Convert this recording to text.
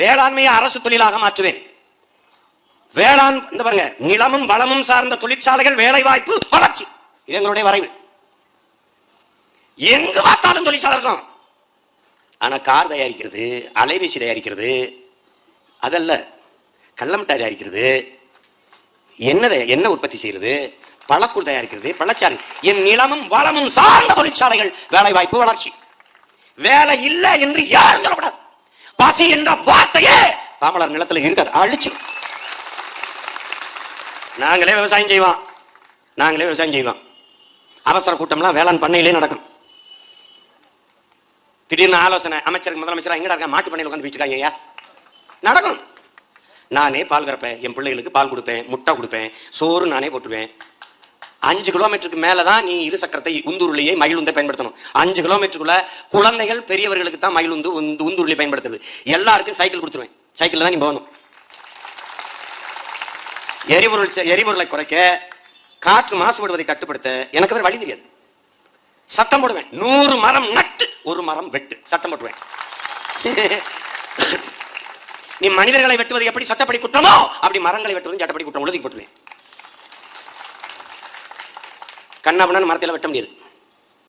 வேளாண்மையை அரசு தொழிலாக மாற்றுவேன். வேளாண் இந்த பாருங்க நிலமும் வளமும் சார்ந்த தொழிற்சாலைகள் வேலை வாய்ப்பு வளர்ச்சி. இது எங்களுடைய வரைவு. எங்கு பார்த்தாலும் தொழிற்சாலை இருக்கும். ஆனா கார் தயாரிக்கிறது அலைபேசி தயாரிக்கிறது அதல்ல கள்ளமிட்டாய் தயாரிக்கிறது என்ன என்ன உற்பத்தி செய்யறது பழக்கூழ் தயாரிக்கிறது பழச்சாறு. என் நிலமும் வளமும் சார்ந்த தொழிற்சாலைகள் வேலை வாய்ப்பு வளர்ச்சி. வேலை இல்லை என்று யாரும் சொல்லக்கூடாது. பசி என்ற வார்த்தையே தமிழர் நிலத்துல இருக்காது அழிச்சு. நாங்களே விவசாயம் செய்வோம். நாங்களே விவசாயம் செய்வோம். அவசர கூட்டம்லாம் வேளாண் பண்ணையிலே நடக்கும். திடீர்னு ஆலோசனை அமைச்சருக்கு முதலமைச்சரா எங்கடா இருக்க? மாட்டு பண்ணையில் உட்காந்து வச்சுருக்காங்க ஐயா. நடக்கும். நானே பால் கறப்பேன். என் பிள்ளைகளுக்கு பால் கொடுப்பேன் முட்டை கொடுப்பேன் சோறு நானே போட்டுருவேன். அஞ்சு கிலோமீட்டருக்கு மேலே தான் நீ இரு சக்கரத்தை உந்துருளியை மகிழுந்தை பயன்படுத்தணும். அஞ்சு கிலோமீட்டருக்குள்ள குழந்தைகள் பெரியவர்களுக்கு தான் மகிழுந்து உந்து உந்துருளி பயன்படுத்துது. எல்லாருக்கும் சைக்கிள் கொடுத்துருவேன். சைக்கிள் தான் நீ போகணும். எரிபொருள் செ- எரிபொருளை குறைக்க காற்று மாசுபடுவதை கட்டுப்படுத்த எனக்கு வேறு வழி தெரியாது. சட்டம் போடுவேன். நூறு மரம் நட்டு ஒரு மரம் வெட்டு. சட்டம் போட்டுவேன் நீ மனிதர்களை வெட்டுவது எப்படி சட்டப்படி குற்றமோ அப்படி மரங்களை வெட்டுவது சட்டப்படி குற்றம். உறுதி போட்டுவேன் கண்ணாபண்ணு மரத்தில் வெட்ட முடியாது.